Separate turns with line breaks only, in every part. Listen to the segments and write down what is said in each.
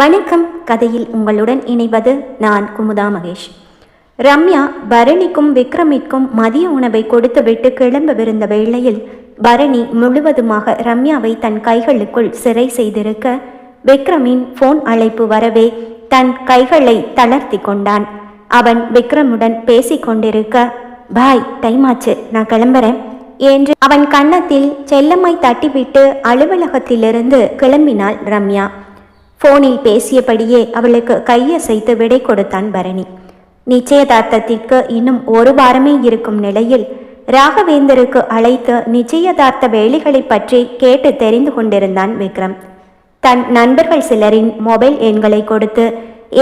வணக்கம். கதையில் உங்களுடன் இணைவது நான் குமுதா மகேஷ். ரம்யா பரணிக்கும் விக்ரமிற்கும் மதிய உணவை கொடுத்துவிட்டு கிளம்பவிருந்த வேளையில் பரணி முழுவதுமாக ரம்யாவை தன் கைகளுக்குள் சிறை செய்திருக்க விக்ரமின் ஃபோன் அழைப்பு வரவே தன் கைகளை தளர்த்தி கொண்டான். அவன் விக்ரமுடன் பேசிக்கொண்டிருக்க பாய் டைமாச்சு நான் கிளம்புறேன். என்று அவன் கன்னத்தில் செல்லம்மை தட்டிவிட்டு அலுவலகத்திலிருந்து கிளம்பினாள் ரம்யா. போனில் பேசியபடியே அவளுக்கு கையசைத்து விடை கொடுத்தான் பரணி. நிச்சயதார்த்தத்திற்கு இன்னும் ஒரு வாரமே இருக்கும் நிலையில் ராகவேந்தருக்கு அழைத்து நிச்சயதார்த்த வேலைகளை பற்றி கேட்டு தெரிந்து கொண்டிருந்தான் விக்ரம். தன் நண்பர்கள் சிலரின் மொபைல் எண்களை கொடுத்து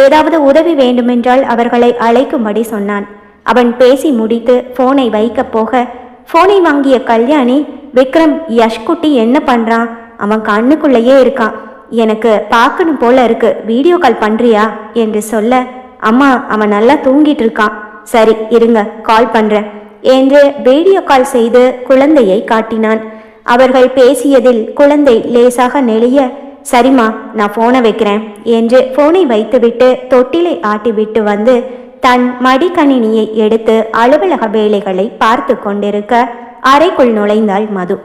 ஏதாவது உதவி வேண்டுமென்றால் அவர்களை அழைக்கும்படி சொன்னான். அவன் பேசி முடித்து போனை வைக்கப் போக போனை வாங்கிய கல்யாணி விக்ரம் யஷ்குட்டி என்ன பண்றான்? அவன் கண்ணுக்குள்ளேயே இருக்கான். எனக்கு பார்க்கணும் போல இருக்கு. வீடியோ கால் பண்ணுறியா என்று சொல்ல அம்மா அவன் நல்லா தூங்கிட்டு இருக்கான். சரி இருங்க கால் பண்ணுறேன் என்று வீடியோ கால் செய்து குழந்தையை காட்டினான். அவர்கள் பேசியதில் குழந்தை லேசாக நெளிய சரிம்மா நான் ஃபோனை வைக்கிறேன் என்று ஃபோனை வைத்துவிட்டு தொட்டிலை ஆட்டிவிட்டு வந்து தன் மடிக்கணினியை எடுத்து அலுவலக வேலைகளை பார்த்து கொண்டிருக்க அறைக்குள் நுழைந்தாள் மது.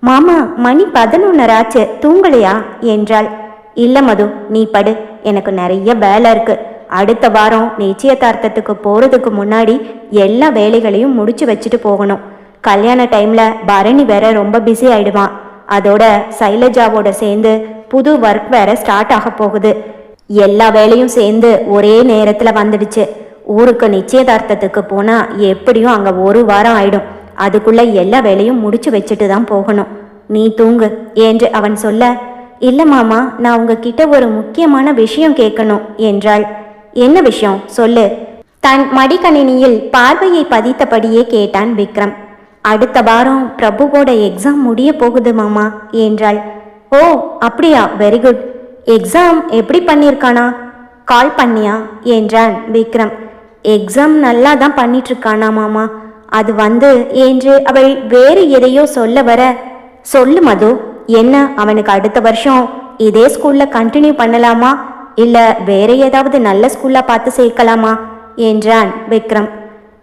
மாமா மணி பதினொன்னராச்சு தூங்கலையா? என்றாள். இல்ல மது நீ படு. எனக்கு நிறைய வேலை இருக்கு. அடுத்த வாரம் நிச்சயதார்த்தத்துக்கு போறதுக்கு முன்னாடி எல்லா வேலைகளையும் முடிச்சு வச்சுட்டு போகணும். கல்யாண டைம்ல பரணி வேற ரொம்ப பிஸி ஆயிடுவான். அதோட சைலஜாவோட சேர்ந்து புது ஒர்க் வேற ஸ்டார்ட் ஆக போகுது. எல்லா வேலையும் சேர்ந்து ஒரே நேரத்துல வந்துடுச்சு. ஊருக்கு நிச்சயதார்த்தத்துக்கு போனா எப்படியும் அங்க ஒரு வாரம் ஆயிடும். அதுக்குள்ள எல்லா வேலையும் முடிச்சு வச்சுட்டு தான் போகணும். நீ தூங்கு என்று அவன் சொல்ல இல்ல மாமா நான் உங்ககிட்ட ஒரு முக்கியமான விஷயம் கேட்கணும் என்றாள். என்ன விஷயம்? சொல்லு. தன் மடிக்கணினியில் பார்வையை பதித்தபடியே கேட்டான் விக்ரம். அடுத்த வாரம் பிரபுவோட எக்ஸாம் முடிய போகுது மாமா என்றாள். ஓ அப்படியா? Very good. எக்ஸாம் எப்படி பண்ணியிருக்கானா கால் பண்ணியா? என்றான் விக்ரம். எக்ஸாம் நல்லா தான் பண்ணிட்டு இருக்கானா மாமா? அது வந்து என்று அவள் வேறு எதையோ சொல்ல வர சொல்லு மது என்ன அவனுக்கு அடுத்த வருஷம்? இதே ஸ்கூல்ல கண்டினியூ பண்ணலாமா? இல்ல வேற ஏதாவது நல்ல ஸ்கூல்ல பார்த்து சேர்க்கலாமா? என்றான் விக்ரம்.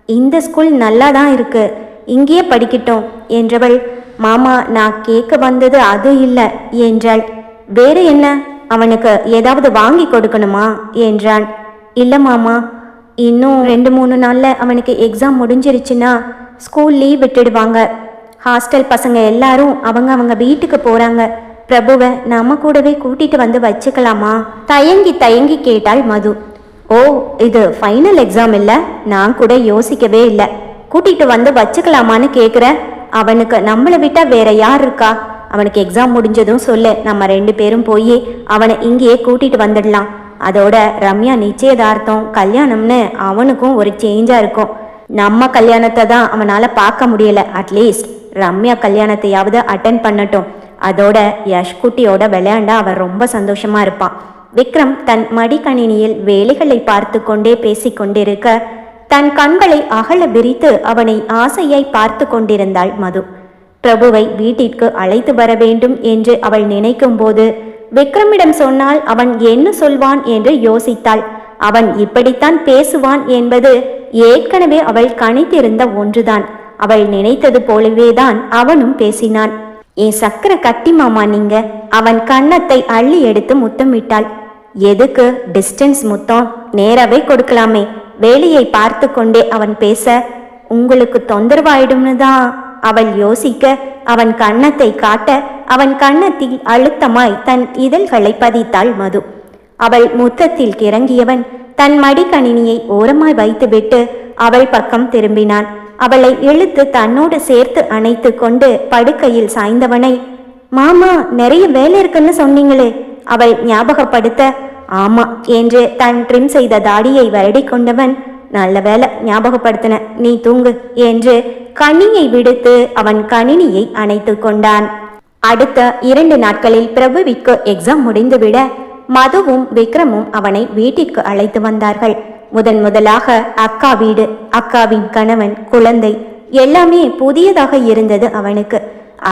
இந்த ஸ்கூல் நல்லா தான் இருக்கு. இங்கேயே படிக்கட்டும் என்றவள். மாமா நான் கேட்க வந்தது அது இல்லை என்றாள். வேறு என்ன? அவனுக்கு ஏதாவது வாங்கி கொடுக்கணுமா? என்றான். இல்லை மாமா. இன்னும் ரெண்டு மூணு நாளில் அவனுக்கு எக்ஸாம் முடிஞ்சிருச்சுன்னா ஸ்கூல் லீவ் விட்டுடுவாங்க. ஹாஸ்டல் பசங்க எல்லாரும் அவங்க அவங்க வீட்டுக்கு போறாங்க. பிரபுவை நம்ம கூடவே கூட்டிட்டு வந்து வச்சுக்கலாமா? தயங்கி தயங்கி கேட்டாள் மது. ஓ இது ஃபைனல் எக்ஸாம் இல்லை? நான் கூட யோசிக்கவே இல்லை. கூட்டிட்டு வந்து வச்சுக்கலாமான்னு கேட்குறேன் அவனுக்கு நம்மளை விட்டா வேற யார் இருக்கா? அவனுக்கு எக்ஸாம் முடிஞ்சதும் சொல்லு. நம்ம ரெண்டு பேரும் போய் அவனை இங்கேயே கூட்டிட்டு வந்துடலாம். அதோட ரம்யா நிச்சயதார்த்தம் கல்யாணம்னு அவனுக்கும் ஒரு சேஞ்சா இருக்கும். நம்ம கல்யாணத்தை தான் அவனால பார்க்க முடியல. அட்லீஸ்ட் ரம்யா கல்யாணத்தையாவது அட்டன் பண்ணட்டும். அதோட யஷ்குட்டியோட விளையாண்டா அவன் ரொம்ப சந்தோஷமா இருப்பான். விக்ரம் தன் மடிக்கணினியில் வேலைகளை பார்த்து கொண்டே பேசிக்கொண்டிருக்க தன் கண்களை அகல விரித்து அவனை ஆசையாய் பார்த்து கொண்டிருந்தாள் மது. பிரபுவை வீட்டிற்கு அழைத்து வர வேண்டும் என்று அவள் நினைக்கும் போது விக்ரமிடம் சொன்னால் அவன் என்ன சொல்வான் என்று யோசித்தாள். அவன் இப்படித்தான் பேசுவான் என்பது ஏற்கனவே அவள் கணித்திருந்த ஒன்றுதான். அவள் நினைத்தது போலவேதான் அவனும் பேசினான். என் சக்கர கட்டி மாமா நீங்க அவன் கன்னத்தை அள்ளி எடுத்து முத்தமிட்டாள். எதுக்கு? டிஸ்டன்ஸ் முத்தம். நேரவே கொடுக்கலாமே. வேலையை பார்த்து கொண்டே அவன் பேச. உங்களுக்கு தொந்தரவாயிடும்னு தான் அவள் யோசிக்க அவன் கன்னத்தை காட்ட அவன் கன்னத்தில் அழுத்தமாய் தன் இதழ்களை பதித்தாள் மது. அவள் முத்தத்தில் கிறங்கியவன் தன் மடிக்கணினியை ஓரமாய் வைத்துவிட்டு அவள் பக்கம் திரும்பினான். அவளை இழுத்து தன்னோடு சேர்த்து அணைத்து கொண்டு படுக்கையில் சாய்ந்தவனை மாமா நிறைய வேலை இருக்குன்னு சொன்னீங்களே அவள் ஞாபகப்படுத்த ஆமா என்று தன் ட்ரிம் செய்த தாடியை வருடி கொண்டவன் நல்ல வேலை ஞாபகப்படுத்தின நீ தூங்கு என்று கணியை விடுத்து அவன் கணினியை அணைத்து கொண்டான். அடுத்த இரண்டு நாட்களில் பிரபுவிற்கு எக்ஸாம் முடிந்துவிட மதுவும் விக்ரமும் அவனை வீட்டிற்கு அழைத்து வந்தார்கள். முதன் முதலாக அக்கா வீடு அக்காவின் கணவன் குழந்தை எல்லாமே புதியதாக இருந்தது அவனுக்கு.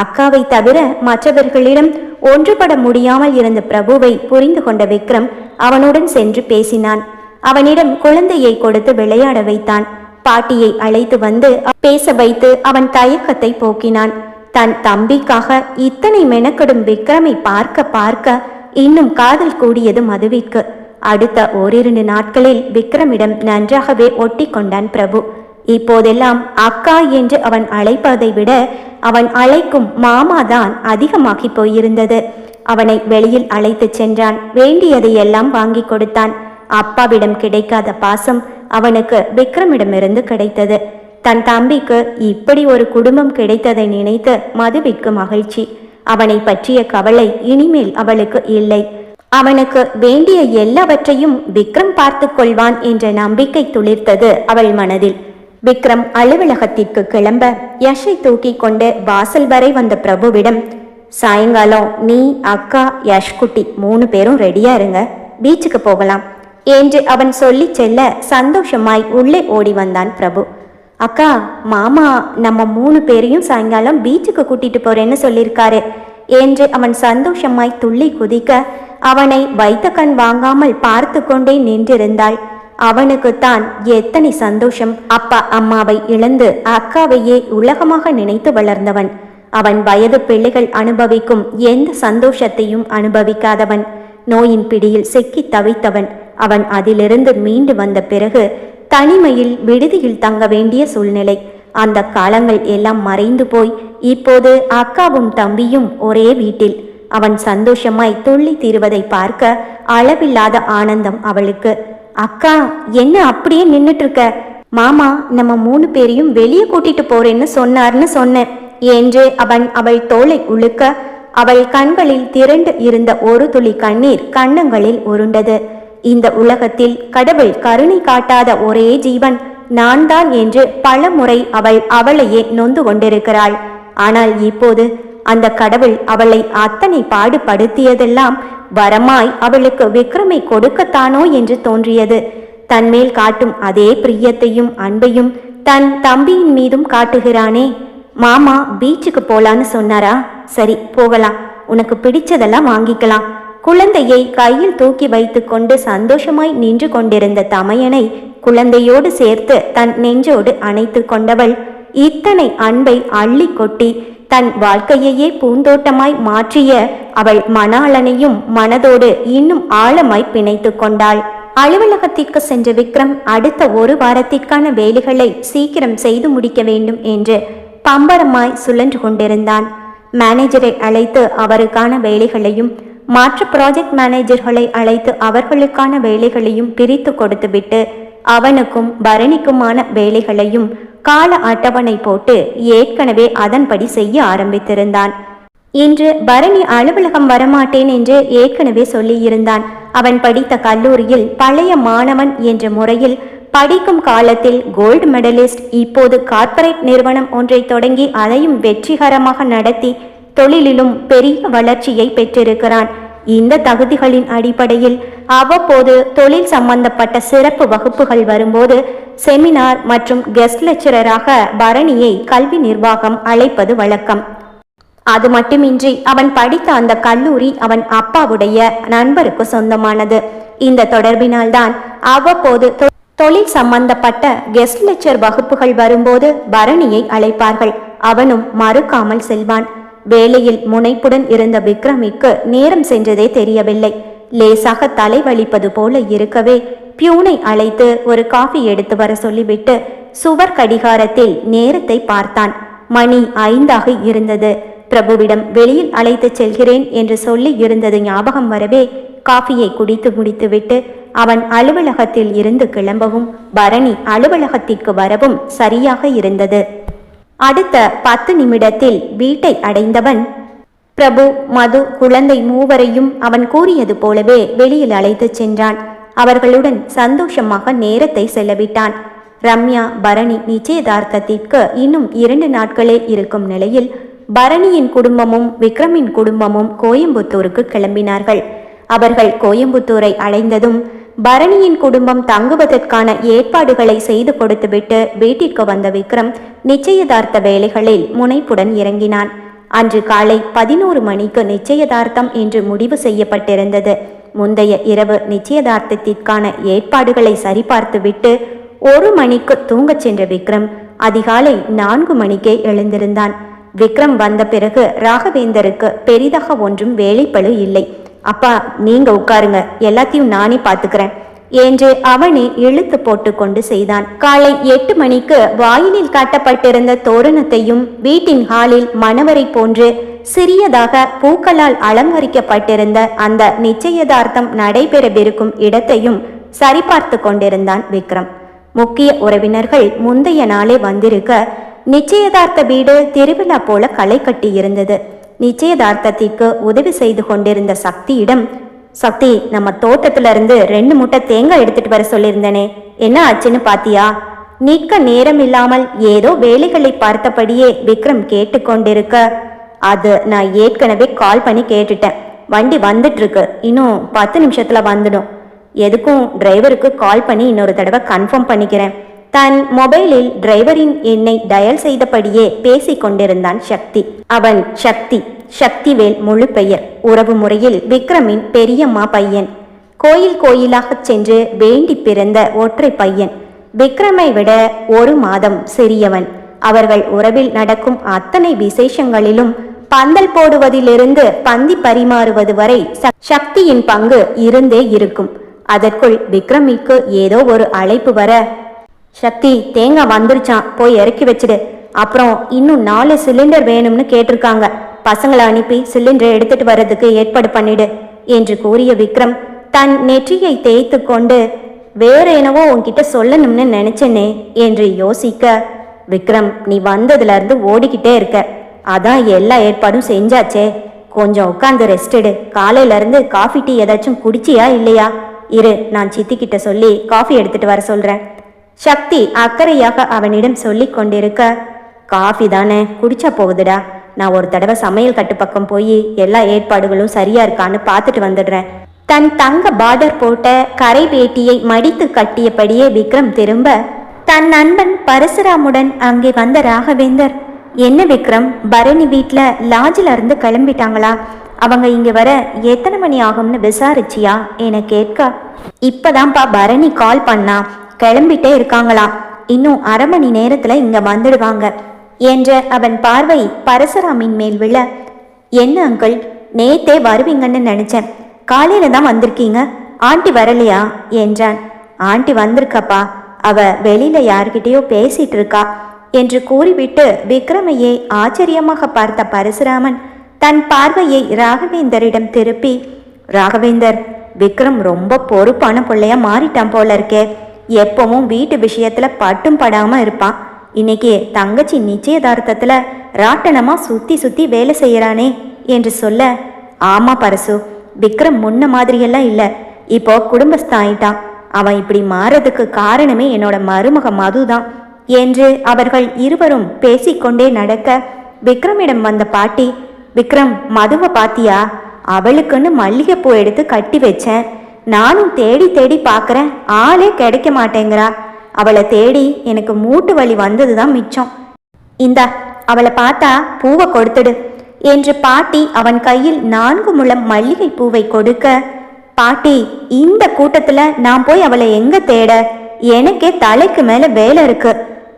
அக்காவை தவிர மற்றவர்களிடம் ஒன்றுபட முடியாமல் இருந்த பிரபுவை புரிந்து கொண்ட விக்ரம் அவனுடன் சென்று பேசினான். அவனிடம் குழந்தையை கொடுத்து விளையாட வைத்தான். பாட்டியை அழைத்து வந்து பேச வைத்து அவன் தயக்கத்தை போக்கினான். தன் தம்பிக்காக இத்தனை மெனக்கெடும் விக்ரமை பார்க்க பார்க்க இன்னும் காதல் கூடியது மதுவிற்கு. அடுத்த ஓரிரண்டு நாட்களில் விக்ரமிடம் நன்றாகவே ஒட்டி கொண்டான் பிரபு. இப்போதெல்லாம் அக்கா என்று அவன் அழைப்பதை விட அவன் அழைக்கும் மாமா தான் அதிகமாகி போயிருந்தது. அவனை வெளியில் அழைத்துச் சென்றான். வேண்டியதையெல்லாம் வாங்கி கொடுத்தான். அப்பாவிடம் கிடைக்காத பாசம் அவனுக்கு விக்ரமிடமிருந்து கிடைத்தது. தன் தம்பிக்கு இப்படி ஒரு குடும்பம் கிடைத்ததை நினைத்து மதுவிக்கு மகிழ்ச்சி. அவனை பற்றிய கவலை இனிமேல் அவளுக்கு இல்லை. அவனுக்கு வேண்டிய எல்லாவற்றையும் விக்ரம் பார்த்து கொள்வான் என்ற நம்பிக்கை துளிர்த்தது அவள் மனதில். விக்ரம் அலுவலகத்திற்கு கிளம்ப யஷை தூக்கி கொண்டு வாசல் வரை வந்த பிரபுவிடம் சாயங்காலம் நீ அக்கா யஷ் குட்டி மூணு பேரும் ரெடியா இருங்க. பீச்சுக்கு போகலாம். என்று அவன் சொல்லி செல்ல சந்தோஷமாய் உள்ளே ஓடி வந்தான் பிரபு. அக்கா மாமா நம்ம மூணு பேரையும் சாயங்காலம் பீச்சுக்கு கூட்டிட்டு போறேன்னு சொல்லியிருக்காரு. என்று அவன் சந்தோஷமாய் துள்ளி குதிக்க அவனை வைத்த கண் வாங்காமல் பார்த்து கொண்டே நின்றிருந்தாள். அவனுக்குத்தான் எத்தனை சந்தோஷம். அப்பா அம்மாவை இழந்து அக்காவையே உலகமாக நினைத்து வளர்ந்தவன். அவன் வயது பிள்ளைகள் அனுபவிக்கும் எந்த சந்தோஷத்தையும் அனுபவிக்காதவன். நோயின் பிடியில் சிக்கி தவித்தவன். அவன் அதிலிருந்து மீண்டு வந்த பிறகு தனிமையில் விடுதியில் தங்க வேண்டிய சூழ்நிலை. அந்த காலங்கள் எல்லாம் மறைந்து போய் இப்போது அக்காவும் தம்பியும் ஒரே வீட்டில். அவன் சந்தோஷமாய் துள்ளி தீருவதை பார்க்க அளவில்லாத ஆனந்தம் அவளுக்கு. அக்கா என்ன அப்படியே நின்னுட்டு இருக்க மாமா நம்ம மூணு பேரையும் வெளியே கூட்டிட்டு போறேன்னு சொன்னார்னு சொன்னேன் என்று அவன் அவள் தோளை உழுக்க அவள் கண்களில் திரண்டு இருந்த ஒரு துளி கண்ணீர் கண்ணங்களில் உருண்டது. இந்த உலகத்தில் கடவுள் கருணை காட்டாத ஒரே ஜீவன் நான் தான் என்று பல முறை அவள் அவளையே நொந்து கொண்டிருக்கிறாள். ஆனால் இப்போது அந்த கடவுள் அவளை அத்தனை பாடுபடுத்தியதெல்லாம் வரமாய் அவளுக்கு விக்ரமை கொடுக்கத்தானோ என்று தோன்றியது. தன்மேல் காட்டும் அதே பிரியத்தையும் அன்பையும் தன் தம்பியின் மீதும் காட்டுகிறானே. மாமா பீச்சுக்கு போலான்னு சொன்னாரா? சரி போகலாம். உனக்கு பிடிச்சதெல்லாம் வாங்கிக்கலாம். குழந்தையை கையில் தூக்கி வைத்துக்கொண்டு சந்தோஷமாய் நின்று கொண்டிருந்த தமையனை குழந்தையோடு சேர்த்து தன் நெஞ்சோடு அணைத்து கொண்டவள் இத்தனை அன்பை அள்ளி கொட்டி தன் வாழ்க்கையையே பூந்தோட்டமாய் மாற்றிய அவள் மணாளனையும் மனதோடு இன்னும் ஆழமாய் பிணைத்து கொண்டாள். அலுவலகத்திற்கு சென்ற விக்ரம் அடுத்த ஒரு வாரத்திற்கான வேலைகளை சீக்கிரம் செய்து முடிக்க வேண்டும் என்று பம்பரமாய் சுழன்று கொண்டிருந்தான். மேனேஜரை அழைத்து அவருக்கான வேலைகளையும் மாற்று ப்ராஜெக்ட் மேனேஜர்களை அழைத்து அவர்களுக்கான வேலைகளையும் பிரித்து கொடுத்துவிட்டு அவனுக்கும் பரணிக்குமான வேலைகளையும் கால அட்டவணை போட்டு ஏற்கனவே அதன்படி செய்ய ஆரம்பித்திருந்தான். இன்று பரணி அலுவலகம் வரமாட்டேன் என்று ஏற்கனவே சொல்லியிருந்தான். அவன் படித்த கல்லூரியில் பழைய மாணவன் என்ற முறையில் படிக்கும் காலத்தில் கோல்டு மெடலிஸ்ட் இப்போது கார்ப்பரேட் நிறுவனம் ஒன்றை தொடங்கி அதையும் வெற்றிகரமாக நடத்தி தொழிலிலும் பெரிய வளர்ச்சியை பெற்றிருக்கிறான். இந்த தகுதிகளின் அடிப்படையில் அவ்வப்போது தொழில் சம்பந்தப்பட்ட சிறப்பு வகுப்புகள் வரும்போது செமினார் மற்றும் கெஸ்ட் லெக்சரராக பரணியை கல்வி நிர்வாகம் அழைப்பது வழக்கம். அது மட்டுமின்றி அவன் படித்த அந்த கல்லூரி அவன் அப்பாவுடைய நண்பருக்கு சொந்தமானது. இந்த தொடர்பினால்தான் அவ்வப்போது தொ- தொழில் சம்பந்தப்பட்ட கெஸ்ட் லெக்சர் வகுப்புகள் வரும்போது பரணியை அழைப்பார்கள். அவனும் மறுக்காமல் செல்வான். வேலையில் முனைப்புடன் இருந்த விக்ரமிக்கு நேரம் சென்றதே தெரியவில்லை. லேசாக தலைவலிப்பது போல இருக்கவே பியூனை அழைத்து ஒரு காஃபி எடுத்து வர சொல்லிவிட்டு சுவர் கடிகாரத்தில் நேரத்தை பார்த்தான். மணி ஐந்தாக இருந்தது. பிரபுவிடம் வெளியில் அழைத்துச் செல்கிறேன் என்று சொல்லி இருந்தது ஞாபகம் வரவே காஃபியை குடித்து முடித்துவிட்டு அவன் அலுவலகத்தில் இருந்து கிளம்பவும் பரணி அலுவலகத்திற்கு வரவும் சரியாக இருந்தது. அடுத்த பத்து நிமிடத்தில் வீட்டை அடைந்தவன். பிரபு மது குழந்தை மூவரையும் அவன் கூறியது போலவே வெளியில் அழைத்துச் சென்றான். அவர்களுடன் சந்தோஷமாக நேரத்தை செலவிட்டான். ரம்யா பரணி நிச்சயதார்த்தத்திற்கு இன்னும் இரண்டு நாட்களே இருக்கும் நிலையில் பரணியின் குடும்பமும் விக்ரமின் குடும்பமும் கோயம்புத்தூருக்கு கிளம்பினார்கள். அவர்கள் கோயம்புத்தூரை அடைந்ததும் பரணியின் குடும்பம் தங்குவதற்கான ஏற்பாடுகளை செய்து கொடுத்துவிட்டு வீட்டிற்கு வந்த விக்ரம் நிச்சயதார்த்த வேலைகளில் முனைப்புடன் இறங்கினான். அன்று காலை பதினோரு மணிக்கு நிச்சயதார்த்தம் என்று முடிவு செய்யப்பட்டிருந்தது. முந்தைய இரவு நிச்சயதார்த்தத்திற்கான ஏற்பாடுகளை சரிபார்த்துவிட்டு ஒரு மணிக்கு தூங்கச் சென்ற விக்ரம் அதிகாலை நான்கு மணிக்கே எழுந்திருந்தான். விக்ரம் வந்த பிறகு ராகவேந்தருக்கு பெரிதாக ஒன்றும் வேலைப்பழு இல்லை. அப்பா நீங்க உட்காருங்க. எல்லாத்தையும் நானே பார்த்துக்கிறேன். என்று அவனை இழுத்து போட்டுக்கொண்டு செய்தான். காலை எட்டு மணிக்கு வாயிலில் காட்டப்பட்டிருந்த தோரணத்தையும் வீட்டின் ஹாலில் மணவரை போன்று சிறியதாக பூக்களால் அலங்கரிக்கப்பட்டிருந்த அந்த நிச்சயதார்த்தம் நடைபெறவிருக்கும் இடத்தையும் சரிபார்த்து கொண்டிருந்தான் விக்ரம். முக்கிய உறவினர்கள் முந்தைய நாளே வந்திருக்க நிச்சயதார்த்த வீடு திருவிழா போல களை கட்டி இருந்தது நிச்சயதார்த்தத்திற்கு உதவி செய்து கொண்டிருந்த சக்தியிடம் சக்தி நம்ம தோட்டத்துல இருந்து ரெண்டு மூட்டை தேங்காய் எடுத்துட்டு வர சொல்லியிருந்தனே. என்ன ஆச்சுன்னு பாத்தியா? நிற்க நேரம் இல்லாமல் ஏதோ வேலைகளை பார்த்தபடியே விக்ரம் கேட்டுக்கொண்டிருக்க அது நான் ஏற்கனவே கால் பண்ணி கேட்டுட்டேன். வண்டி வந்துட்டு இருக்கு இன்னும் பத்து நிமிஷத்துல வந்துடும். எதுக்கும் டிரைவருக்கு கால் பண்ணி இன்னொரு தடவை கன்ஃபார்ம் பண்ணிக்கிறேன். தன் மொபைலில் டிரைவரின் எண்ணை டயல் செய்தபடியே பேசிக் கொண்டிருந்தான் சக்தி. அவன் சக்தி சக்திவேல் முழு பெயர். உறவு முறையில் விக்ரமின் பெரியம்மா பையன். கோயில் கோயிலாகச் சென்று வேண்டி பிறந்த ஒற்றை பையன். விக்ரமை விட ஒரு மாதம் சிறியவன். அவர்கள் உறவில் நடக்கும் அத்தனை விசேஷங்களிலும் பந்தல் போடுவதிலிருந்து பந்தி பரிமாறுவது வரை சக்தியின் பங்கு இருந்தே இருக்கும். அதற்குள் விக்ரமிற்கு ஏதோ ஒரு அழைப்பு வர சக்தி தேங்காய் வந்துருச்சான் போய் இறக்கி வச்சிடு. அப்புறம் இன்னும் நாலு சிலிண்டர் வேணும்னு கேட்டிருக்காங்க. பசங்களை அனுப்பி சிலிண்டரை எடுத்துட்டு வர்றதுக்கு ஏற்பாடு பண்ணிடு என்று கூறிய விக்ரம். தன் நெற்றியை தேய்த்து கொண்டு வேற என்னவோ உன்கிட்ட சொல்லணும்னு நினைச்சேனே என்று யோசிக்க. விக்ரம் நீ வந்ததுல இருந்து ஓடிக்கிட்டே இருக்க. அதான் எல்லா ஏற்பாடும் செஞ்சாச்சே. கொஞ்சம் உட்காந்து ரெஸ்ட் எடு. காலையில இருந்து காஃபி டீ ஏதாச்சும் குடிச்சியா இல்லையா? இரு நான் சித்திக்கிட்ட சொல்லி காஃபி எடுத்துட்டு வர சொல்றேன். சக்தி அக்கறையாக அவனிடம் சொல்லிக் கொண்டிருக்க காஃபி தானே குடிச்சா போகுதுடா. நான் ஒரு தடவை சமையல் கட்டு பக்கம் போய் எல்லா ஏற்பாடுகளும் சரியா இருக்கான்னு பார்த்துட்டு வந்துடுறேன். தன் தங்க பார்டர் போட்ட கரை வேட்டியை மடித்து கட்டியபடியே விக்ரம் திரும்ப தன் நண்பன் பரசுராமுடன் அங்கே வந்த ராகவேந்தர். என்ன விக்ரம்? பரணி வீட்டில் லாட்ஜில் இருந்து கிளம்பிட்டாங்களா? அவங்க இங்கே வர எத்தனை மணி ஆகும்னு விசாரிச்சியா? என கேட்க. இப்போதான்ப்பா பரணி கால் பண்ணா. கிளம்பிட்டே இருக்காங்களாம். இன்னும் அரை மணி நேரத்துல இங்க வந்துடுவாங்க. என்ற அவன் பார்வை பரசுராமின் மேல் விழ என்ன அங்கிள் நேத்தே வருவீங்கன்னு நினைச்சேன். காலையில தான் வந்திருக்கீங்க. ஆண்டி வரலையா? என்றான். ஆண்டி வந்திருக்கப்பா. அவ வெளியில யார்கிட்டயோ பேசிட்டு இருக்கா என்று கூறிவிட்டு விக்ரமையே ஆச்சரியமாக பார்த்த பரசுராமன் தன் பார்வையை ராகவேந்தரிடம் திருப்பி ராகவேந்தர் விக்ரம் ரொம்ப பொறுப்பான பிள்ளையா மாறிட்டான் போல இருக்கே. எப்பவும் வீட்டு விஷயத்துல பட்டும் படாம இருப்பான் இன்னைக்கு தங்கச்சி நிச்சயதார்த்தத்துல ராட்டனமா சுத்தி சுத்தி வேலை செய்யறானே என்று சொல்ல ஆமா பரசு விக்ரம் முன்ன மாதிரியெல்லாம் இல்ல. இப்போ குடும்பஸ்தாயிட்டான். அவன் இப்படி மாறதுக்கு காரணமே என்னோட மருமக மதுதான். என்று அவர்கள் இருவரும் பேசிக்கொண்டே நடக்க விக்ரமிடம் வந்த பாட்டி விக்ரம் மதுவை பாத்தியா? அவளுக்குன்னு மல்லிகைப்பூ எடுத்து கட்டி வச்சேன். நானும் தேடி தேடி பார்க்குறேன். ஆளே கிடைக்க மாட்டேங்கிறா. அவளை தேடி எனக்கு மூட்டு வலி வந்தது தான் மிச்சம். இந்தா அவளை பார்த்தா பூவை கொடுத்துடு என்று பாட்டி அவன் கையில் நான்கு முழம் மல்லிகை பூவை கொடுக்க பாட்டி இந்த கூட்டத்துல நான் போய் அவளை எங்க தேட? எனக்கே தலைக்கு மேல வேலை இருக்கு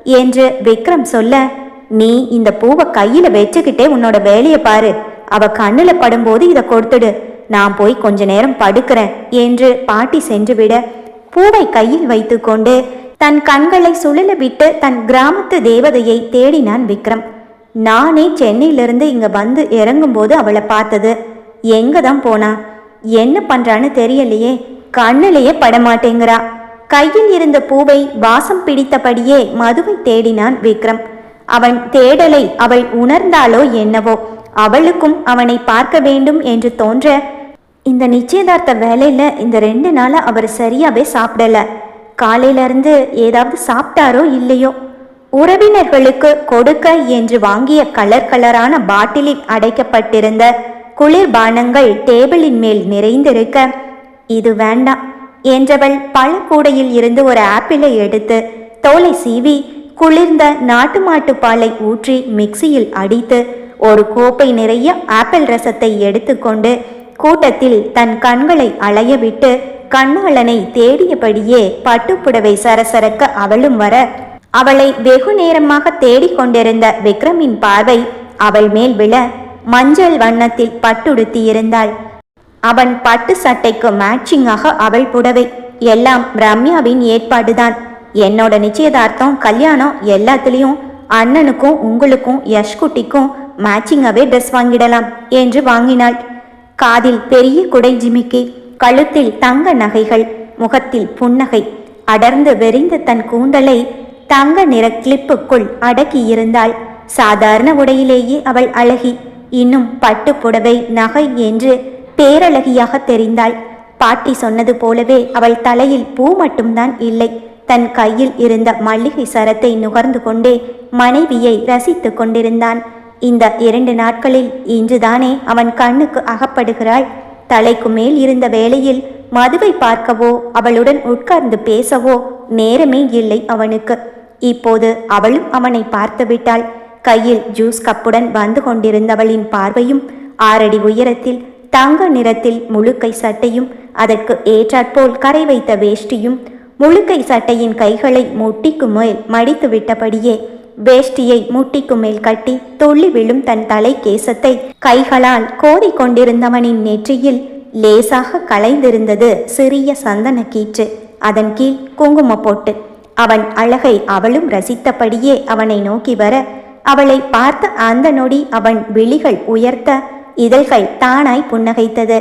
என்று விக்ரம் சொல்ல நீ இந்த பூவை கையில வச்சுக்கிட்டே உன்னோட வேலையை பாரு. அவ கண்ணுல படும்போது இதை கொடுத்துடு. நான் போய் கொஞ்ச நேரம் படுக்கிறேன் என்று பாட்டி சென்றுவிட பூவை கையில் வைத்துக்கொண்டு தன் கண்களை சுழல விட்டு தன் கிராமத்து தேவதையை தேடினான் விக்ரம். நானே சென்னையிலிருந்து இங்க வந்து இறங்கும்போது அவளை பார்த்தது. எங்க தான் போனா? என்ன பண்றான்னு தெரியலையே. கண்ணிலேயே படமாட்டேங்கிறா. கையில் இருந்த பூவை வாசம் பிடித்தபடியே மதுவை தேடினான் விக்ரம். அவன் தேடலை அவள் உணர்ந்தாளோ என்னவோ. அவளுக்கும் அவனை பார்க்க வேண்டும் என்று தோன்ற இந்த நிச்சயதார்த்த வேலையில இந்த ரெண்டு நாளா அவர் சரியாவே சாப்பிடல. காலையில இருந்து ஏதாவது சாப்பிட்டாரோ இல்லையோ? உறவினர்களுக்கு கொடுக்க என்று வாங்கிய கலர் கலரான பாட்டிலில் அடைக்கப்பட்டிருந்த குளிர்பானங்கள் டேபிளின் மேல் நிறைந்திருக்க இது வேண்டாம் என்றவள் பழக்கூடையில் இருந்து ஒரு ஆப்பிளை எடுத்து தோலை சீவி குளிர்ந்த நாட்டு மாட்டு பாலை ஊற்றி மிக்சியில் அடித்து ஒரு கோப்பை நிறைய ஆப்பிள் ரசத்தை எடுத்துக்கொண்டு கூட்டத்தில் தன் கண்களை அலையவிட்டு கண்ணாளனை தேடியபடியே பட்டுப்புடவை சரசரக்க அவளும் வர அவளை வெகு நேரமாக தேடிக்கொண்டிருந்த விக்ரமின் பார்வை அவள் மேல் விழ மஞ்சள் வண்ணத்தில் பட்டுடுத்தியிருந்தாள். அவன் பட்டு சட்டைக்கு மேட்சிங்காக அவள் புடவை எல்லாம் ரம்யாவின் ஏற்பாடுதான். என்னோட நிச்சயதார்த்தம் கல்யாணம் எல்லாத்துலேயும் அண்ணனுக்கும் உங்களுக்கும் யஷ்குட்டிக்கும் மேட்சிங்காகவே ட்ரெஸ் வாங்கிடலாம் என்று வாங்கினாள். காதில் பெரிய குடை ஜிமிக்கி கழுத்தில் தங்க நகைகள் முகத்தில் புன்னகை அடர்ந்து வெறிந்த தன் கூந்தலை தங்க நிற கிளிப்புக்குள் அடக்கியிருந்தாள் சாதாரண உடையிலேயே அவள் அழகி இன்னும் பட்டு புடவை நகை என்று பேரழகியாக தெரிந்தாள். பாட்டி சொன்னது போலவே அவள் தலையில் பூ மட்டும்தான் இல்லை தன் கையில் இருந்த மல்லிகை சரத்தை நுகர்ந்து கொண்டே மனைவியை ரசித்து கொண்டிருந்தான். இந்த இரண்டு நாட்களில் இன்றுதானே அவன் கண்ணுக்கு அகப்படுகிறாள் தலைக்கு மேல் இருந்த வேளையில் மதுவை பார்க்கவோ அவளுடன் உட்கார்ந்து பேசவோ நேரமே இல்லை அவனுக்கு. இப்போது அவளும் அவனை பார்த்து விட்டாள். கையில் ஜூஸ் கப்புடன் வந்து கொண்டிருந்தவளின் பார்வையும் ஆறடி உயரத்தில் தங்க நிறத்தில் முழுக்கை சட்டையும் அதற்கு ஏற்றாற்போல் கரை வைத்த வேஷ்டியும் முழுக்கை சட்டையின் கைகளை முட்டிக்கு மேல் மடித்து விட்டபடியே வேஷ்டியை முட்டிக்கு மேல் கட்டி துள்ளி விழும் தன் தலை கேசத்தை கைகளால் கோதி கொண்டிருந்தவனின் நெற்றியில் லேசாக களைந்திருந்தது சிறிய சந்தன கீற்று. அதன் கீழ் குங்கும போட்டு. அவன் அழகை அவளும் ரசித்தபடியே அவனை நோக்கி வர அவளை பார்த்த அந்த நொடி அவன் விழிகள் உயர்த்த இதழ்கள் தானாய் புன்னகைத்தது.